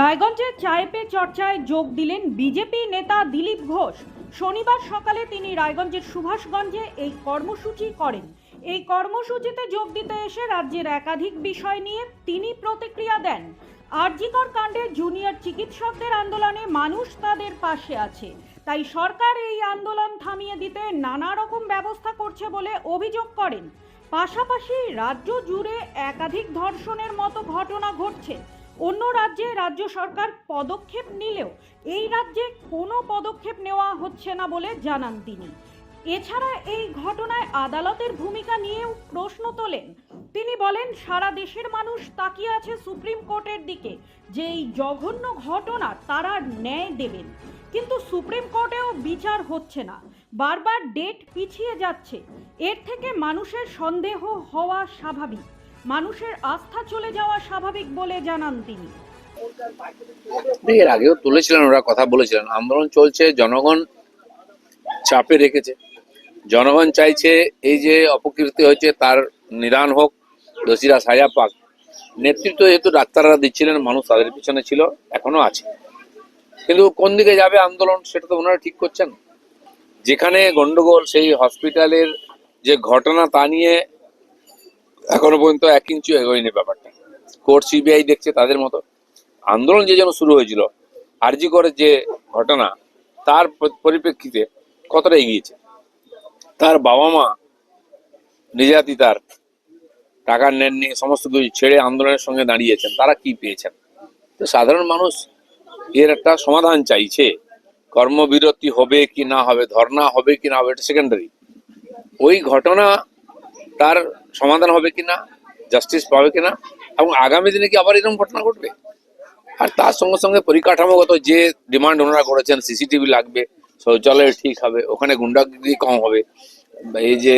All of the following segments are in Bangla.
রায়গঞ্জে চায় পে চর্চায় যোগ দিলেন বিজেপি নেতা দিলীপ ঘোষ। শনিবার সকালে তিনি রায়গঞ্জের সুভাষগঞ্জে এই কর্মসূচি করেন। এই কর্মসূচিতে যোগ দিতে এসে রাজ্যের একাধিক বিষয় নিয়ে তিনি প্রতিক্রিয়া দেন। আরজিকর কাণ্ডে জুনিয়র চিকিৎসকদের আন্দোলনে মানুষ তাদের পাশে আছে। তাই সরকার এই আন্দোলন থামিয়ে দিতে নানা রকম ব্যবস্থা করছে বলে অভিযোগ করেন। পাশাপাশি রাজ্য জুড়ে একাধিক ধর্ষণের মতো ঘটনা ঘটছে। অন্য রাজ্যে রাজ্য সরকার পদক্ষেপ নিলেও এই রাজ্যে কোনো পদক্ষেপ নেওয়া হচ্ছে না বলে জানান তিনি। এছাড়া এই ঘটনায় আদালতের ভূমিকা নিয়েও প্রশ্ন তোলেন। তিনি বলেন, সারা দেশের মানুষ তাকিয়ে আছে সুপ্রিম কোর্টের দিকে যে এই জঘন্য ঘটনা তারা ন্যায় দেবেন। কিন্তু সুপ্রিম কোর্টেও বিচার হচ্ছে না। বারবার ডেট পিছিয়ে যাচ্ছে। এর থেকে মানুষের সন্দেহ হওয়া স্বাভাবিক। মানুষের আস্থা চলে যাওয়া স্বাভাবিক বলে জানান তিনি। এর আগেও তুলেছিলেন, ওরা কথা বলেছিলেন। আন্দোলন চলছে, জনগণ চাপে রেখেছে। জনগণ চাইছে এই যে অপকীর্তি হয়েছে, তার নিদান হোক, দোষীরা সাজা পাক। নেতৃত্ব যেহেতু ডাক্তাররা দিচ্ছিলেন, মানুষ তাদের পিছনে ছিল, এখনও আছে। কিন্তু কোন দিকে যাবে আন্দোলন, সেটা তো ওনারা ঠিক করছেন। যেখানে গন্ডগোল, সেই হসপিটালের যে ঘটনা, তা নিয়ে এখনও পর্যন্ত এক ইঞ্চি এগোয়নি ব্যাপারটা। কোর্ট সিবিআই দেখছে তাদের মতো। আন্দোলন যে যেন শুরু হয়েছিল, আরজি করে যে ঘটনা, তার পরিপ্রেক্ষিতে কতটা এগিয়েছে? তার বাবা মা, নিজাতি তার, টাকা নেননি সমস্ত কিছু ছেড়ে আন্দোলনের সঙ্গে দাঁড়িয়েছেন, তারা কি পেয়েছেন? তো সাধারণ মানুষ এর একটা সমাধান চাইছে। কর্মবিরতি হবে কি না হবে ধর্না হবে কি না হবে, এটা সেকেন্ডারি ওই ঘটনা তার সমাধান হবে কিনা জাস্টিস পাবে কিনা, এবং আগামী দিনে কি আবার এরকম ঘটনা ঘটবে? আর তার সঙ্গে সঙ্গে পরিকাঠামোগত যে ডিমান্ড ওনারা করেছেন সিসিটিভি লাগবে, শৌচালয় ঠিক হবে, ওখানে গুন্ডাগিরি কম হবে, এই যে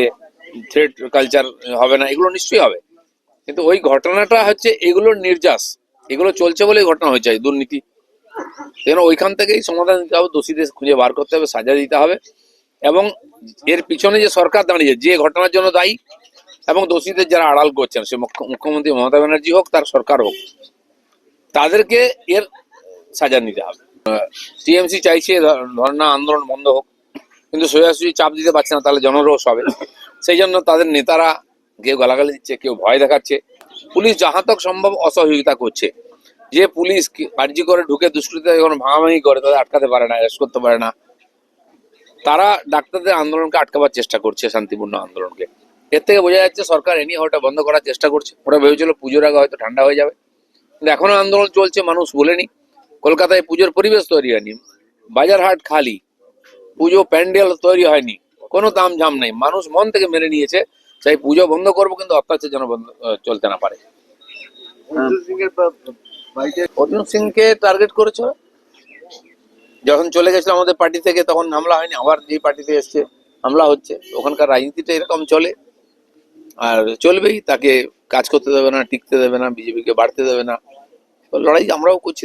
থ্রেড কালচার হবে না, এগুলো নিশ্চয়ই হবে। কিন্তু ওই ঘটনাটা হচ্ছে এগুলোর নির্যাস, এগুলো চলছে বলে এই ঘটনা হয়েছে, দুর্নীতি। যেন ওইখান থেকেই সমাধান দিতে হবে, দোষীদের খুঁজে বার করতে হবে, সাজা দিতে হবে, এবং এর পিছনে যে সরকার দাঁড়িয়ে যে ঘটনার জন্য দায়ী এবং দোষীদের যারা আড়াল করছেন, সে মুখ্য- মুখ্যমন্ত্রী মমতা ব্যানার্জি হোক, তার সরকার হোক, তাদেরকে এর সাজা নিতে হবে। টিএমসি চাইছে ধর্ণা আন্দোলন বন্ধ হোক, কিন্তু সোজাসুজি চাপ দিতে পারছে না, তাহলে জনরোষ হবে। সেই জন্য তাদের নেতারা কেউ গালাগালি দিচ্ছে, কেউ ভয় দেখাচ্ছে। পুলিশ যাহাতক সম্ভব অসহযোগিতা করছে। যে পুলিশ কার্য করে ঢুকে দুষ্কৃতি যখন ভাঙাভাঙি করে, তাদের আটকাতে পারে না অ্যারেস্ট করতে পারে না। তারা ডাক্তারদের আন্দোলনকে আটকাবার চেষ্টা করছে, শান্তিপূর্ণ আন্দোলনকে। এর থেকে বোঝা যাচ্ছে সরকার এনি ওটা বন্ধ করার চেষ্টা করছে। ওরা ভেবেছিল পুজোর আগে হয়তো ঠান্ডা হয়ে যাবে। কিন্তু এখনও আন্দোলন চলছে মানুষ বলেনি। কলকাতায় পুজোর পরিবেশ তৈরি হয়নি। বাজার হাট খালি। পুজো প্যান্ডেল তৈরি হয়নি। কোনো দাম ঝাম নেই। মানুষ মন থেকে মেনে নিয়েছে সেই পুজো বন্ধ করব কিন্তু অত্যাচার যেন বন্ধ চলতে না পারে। অর্জুন সিংকে টার্গেট করেছে। যখন চলে গেছিল আমাদের পার্টি থেকে তখন হামলা হয়নি। আবার যে পার্টিতে এসছে হামলা হচ্ছে। ওখানকার রাজনীতিটা এরকম চলে। আর চলবেই, তাকে কাজ করতে দেবে না, টিকতে দেবে না, বিজেপিকে বাড়তে দেবে না। লড়াই আমরাও করছি।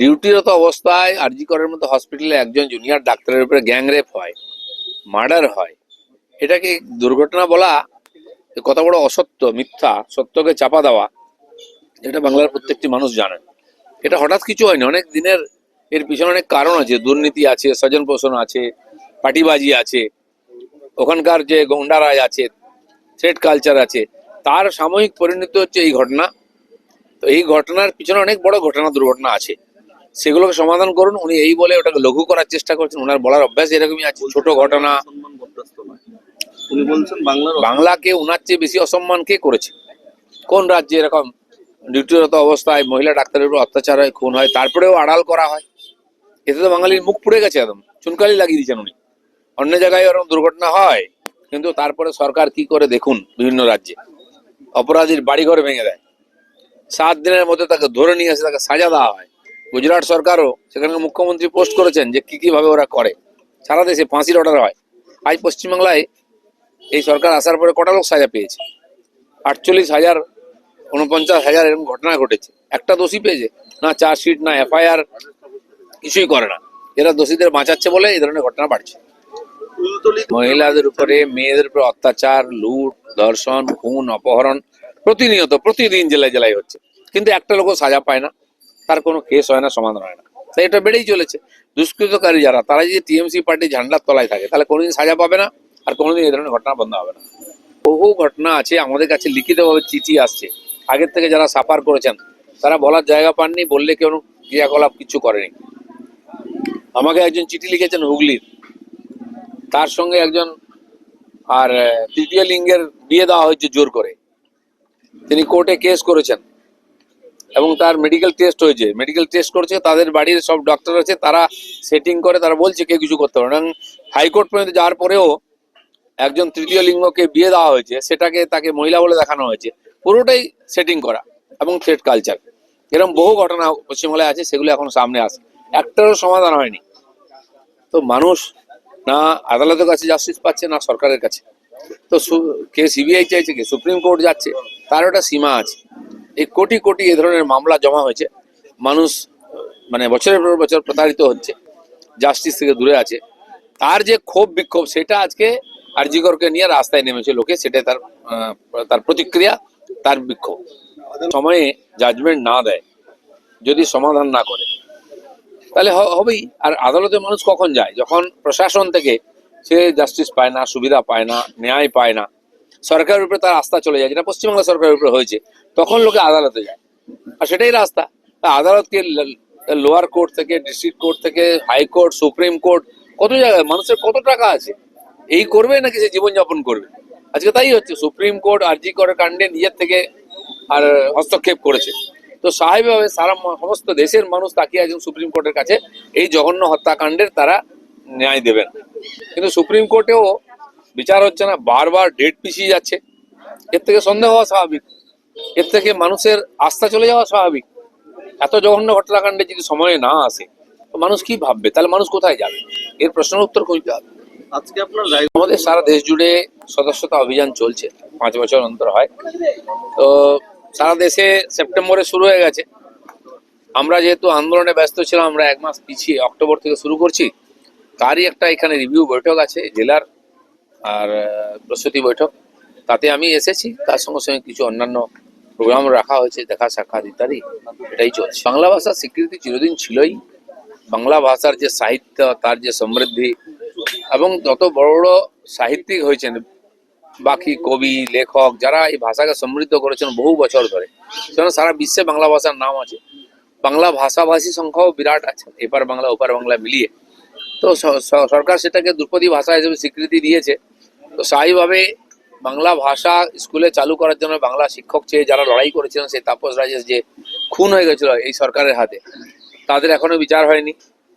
ডিউটিরত অবস্থায়, আরজি করার মতো হসপিটালে একজন জুনিয়র ডাক্তারের উপরে গ্যাংরেপ হয়, মার্ডার হয়। এটাকে দুর্ঘটনা বলা কত বড় অসত্য, মিথ্যা, সত্যকে চাপা দেওয়া এটা বাংলার প্রত্যেকটি মানুষ জানেন এটা হঠাৎ কিছু হয়নি, অনেক দিনের এর পিছনে অনেক কারণ আছে, দুর্নীতি আছে স্বজন পোষণ আছে পাটিবাজি আছে, ওখানকার যে গন্ডারাজ আছে থ্রেড কালচার আছে। তার সাময়িক পরিণতি হচ্ছে এই ঘটনা। তো এই ঘটনার পিছনে অনেক বড় ঘটনা দুর্ঘটনা আছে। সেগুলোকে সমাধান করুন। উনি এই বলে ওটাকে লঘু করার চেষ্টা করছেন। ওনার বলার অভ্যাস এরকমই আছে ছোট ঘটনা। উনি বলছেন বাংলাকে ওনার চেয়ে বেশি অসম্মান কে করেছে? কোন রাজ্যে এরকম ডিউটিরত অবস্থায় মহিলা ডাক্তারের উপর অত্যাচার হয় খুন হয় তারপরেও আড়াল করা হয়? এতে তো বাঙালির মুখ পুড়ে গেছে একদম। চুনকালি লাগিয়ে দিয়েছেন উনি। অন্য জায়গায় ওরকম দুর্ঘটনা হয়। কিন্তু তারপরে সরকার কি করে দেখুন বিভিন্ন রাজ্যে? অপরাধীর বাড়িঘর ভেঙে দেয়। সাত দিনের মধ্যে তাকে ধরে নিয়ে এসে তাকে সাজা দেওয়া হয়। গুজরাট সরকারও সেখানকার মুখ্যমন্ত্রী পোস্ট করেছেন যে কি কীভাবে ওরা করে। সারা দেশে ফাঁসির অর্ডার হয়। আজ পশ্চিমবাংলায় এই সরকার আসার পরে কটা লোক সাজা পেয়েছে? আটচল্লিশ হাজার, উনপঞ্চাশ হাজার এরকম ঘটনা ঘটেছে। একটা দোষী পেয়েছে। না চার্জশিট, না এফআইআর, কিছুই করে না। এরা দোষীদের বাঁচাচ্ছে বলে এই ধরনের ঘটনা বাড়ছে। মহিলাদের উপরে, মেয়েদের উপরে অত্যাচার, লুট, ধর্ষণ, খুন, অপহরণ প্রতিনিয়ত, প্রতিদিন জেলায় জেলায় হচ্ছে। কিন্তু একটা লোকও সাজা পায় না। তার কোনো কেস হয় না, সমাধান হয় না। তাই এটা বেড়েই চলেছে। দুষ্কৃতকারী যারা, তারা যদি টিএমসি পার্টি ঝান্ডার তলায় থাকে, তাহলে কোনোদিন সাজা পাবে না আর কোনোদিন এই ধরনের ঘটনা বন্ধ হবে না। বহু ঘটনা আছে, আমাদের কাছে লিখিতভাবে চিঠি আসছে। আগের থেকে যারা সাফার করেছেন, তারা বলার জায়গা পাননি, বললে কেউ ক্রিয়াকলাপ কিছু করেনি। আমাকে একজন চিঠি লিখেছেন হুগলির। তার সঙ্গে একজন আর তৃতীয় লিঙ্গের বিয়ে দেওয়া হয়েছে জোর করে। তিনি কোর্টে কেস করেছেন। এবং তার মেডিকেল টেস্ট হয়েছে। মেডিকেল টেস্ট করেছে, তাদের বাড়ির সব ডক্টর আছে, তারা সেটিং করে, তারা বলছে কেউ কিছু করতে পারে এবং হাইকোর্ট পর্যন্ত যাওয়ার পরেও একজন তৃতীয় লিঙ্গকে বিয়ে দেওয়া হয়েছে, সেটাকে তাকে মহিলা বলে দেখানো হয়েছে। পুরোটাই সেটিং করা এবং থ্রেড কালচার এরকম বহু ঘটনা পশ্চিমবাংলায় আছে, সেগুলো এখন সামনে আসে। একটারও সমাধান হয়নি। তো মানুষ না আদালতের কাছে জাস্টিস পাচ্ছে না সরকারের কাছে। তো কে সিবিআই চাইছে, কে সুপ্রিম কোর্ট যাচ্ছে, তার একটা সীমা আছে। এই কোটি কোটি এ ধরনের মামলা জমা হয়েছে। মানুষ মানে বছরের পর বছর প্রতারিত হচ্ছে জাস্টিস থেকে দূরে আছে। তার যে ক্ষোভ বিক্ষোভ, সেটা আজকে আরজিকরকে নিয়ে রাস্তায় নেমেছে লোকে সেটাই তার তার প্রতিক্রিয়া, তার বিক্ষোভ। সময়ে জাজমেন্ট না দেয়, যদি সমাধান না করে তাহলে হবেই। আর আদালতে মানুষ কখন যায়? যখন প্রশাসন থেকে সে জাস্টিস পায় না, সুবিধা পায় না, ন্যায় পায় না, সরকারের উপরে তার আস্থা চলে যায়, যেটা পশ্চিমবাংলা সরকারের উপরে হয়েছে, তখন লোকে আদালতে যায়। আর সেটাই রাস্তা। আদালতকে লোয়ার কোর্ট থেকে ডিস্ট্রিক্ট কোর্ট থেকে হাইকোর্ট সুপ্রিম কোর্ট কত জায়গায়, মানুষের কত টাকা আছে? এই করবে নাকি সে জীবনযাপন করবে? আজকে তাই হচ্ছে সুপ্রিম কোর্ট আরজি করের কাণ্ডে নিজের থেকে আর হস্তক্ষেপ করেছে। তো স্বাভাবিকভাবে সারা সমস্ত দেশের মানুষ তাকিয়ে আছেন সুপ্রিম কোর্টের কাছে। এই জঘন্য হত্যাকাণ্ডের তারা ন্যায় দেবেন। কিন্তু সুপ্রিম কোর্টেও বিচার হচ্ছে না বারবার ডেট পিছিয়ে যাচ্ছে। এর থেকে সন্দেহ হওয়া স্বাভাবিক। এর থেকে মানুষের আস্থা চলে যাওয়া স্বাভাবিক। এত জঘন্য হত্যাকাণ্ডে যদি সময়ে না আসে তো মানুষ কি ভাববে? তাহলে মানুষ কোথায় যাবে? এর প্রশ্নের উত্তর খুঁজতে হবে। আজকে আপনার আমাদের সারা দেশ জুড়ে সদস্যতা অভিযান চলছে। পাঁচ বছর অন্তর হয়। তো সারা দেশে সেপ্টেম্বরে শুরু হয়ে গেছে। আমরা যেহেতু আন্দোলনে ব্যস্ত ছিলাম, আমরা এক মাস পিছিয়ে অক্টোবর থেকে শুরু করছি। তারই একটা এখানে রিভিউ বৈঠক আছে, জেলার, আর প্রস্তুতি বৈঠক। তাতে আমি এসেছি, তার সঙ্গে সঙ্গে কিছু অন্যান্য প্রোগ্রাম রাখা হয়েছে, দেখা সাক্ষাৎ ইত্যাদি, এটাই চলছে। বাংলা ভাষার স্বীকৃতি চিরদিন ছিলই। বাংলা ভাষার যে সাহিত্য, তার যে সমৃদ্ধি, এবং যত বড় বড় সাহিত্যিক হয়েছেন বাকি কবি, লেখক যারা এই ভাষাকে সমৃদ্ধ করেছেন বহু বছর ধরে। সেজন্য সারা বিশ্বে বাংলা ভাষার নাম আছে। বাংলা ভাষাভাষী সংখ্যাও বিরাট আছে, এপার বাংলা, ওপার বাংলা মিলিয়ে। তো সরকার সেটাকে দ্রুপদী ভাষা হিসেবে স্বীকৃতি দিয়েছে। তো স্থায়ীভাবে বাংলা ভাষা স্কুলে চালু করার জন্য বাংলা শিক্ষক চেয়ে যারা লড়াই করেছিলেন, সেই তাপস রাজেশ যে খুন হয়ে গেছিল এই সরকারের হাতে, তাদের এখনও বিচার হয়নি।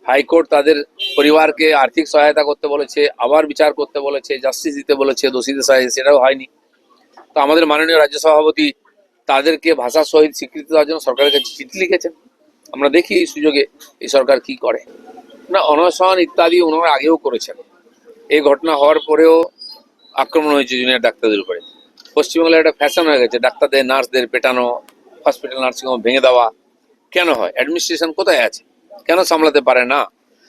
হাইকোর্ট তাদের পরিবারকে আর্থিক সহায়তা করতে বলেছে, আবার বিচার করতে বলেছে জাস্টিস দিতে বলেছে, দোষীদের সাহায্য সেটাও হয়নি। তো আমাদের মাননীয় রাজ্য সভাপতি তাদেরকে ভাষা সহিত স্বীকৃতি দেওয়ার জন্য সরকারের কাছে চিঠি লিখেছেন। আমরা দেখি এই সুযোগে এই সরকার কি করে। না, অনশন ইত্যাদি ওনারা আগেও করেছেন। এই ঘটনা হওয়ার পরেও আক্রমণ হয়েছে জুনিয়র ডাক্তারদের উপরে। পশ্চিমবাংলায় একটা ফ্যাশন হয়ে গেছে, ডাক্তারদের, নার্সদের পেটানো হসপিটাল নার্সিংহোম ভেঙে দেওয়া। কেন হয়? অ্যাডমিনিস্ট্রেশন কোথায় আছে? কেন সামলাতে পারে না?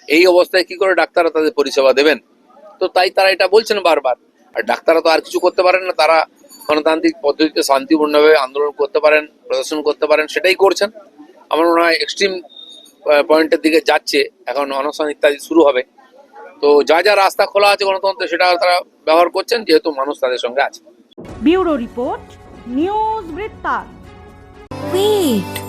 এই অবস্থায় কি করে ডাক্তাররা তাদের পরিষেবা দেবেন? তো তাই তারা এটা বলছেন বারবার। আর ডাক্তাররা তো আর কিছু করতে পারেন না তারা গণতান্ত্রিক পদ্ধতিতে শান্তিপূর্ণভাবে আন্দোলন করতে পারেন প্রদর্শন করতে পারেন সেটাই করছেন। আমার মনে হয় এক্সট্রিম পয়েন্টের দিকে যাচ্ছে। এখন অনশন ইত্যাদি শুরু হবে। তো যা যা রাস্তা খোলা আছে গণতন্ত্রে সেটা তারা ব্যবহার করছেন যেহেতু মানুষ তাদের সঙ্গে আছে। ব্যুরো রিপোর্ট নিউজ বৃত্তান্ত। Wait.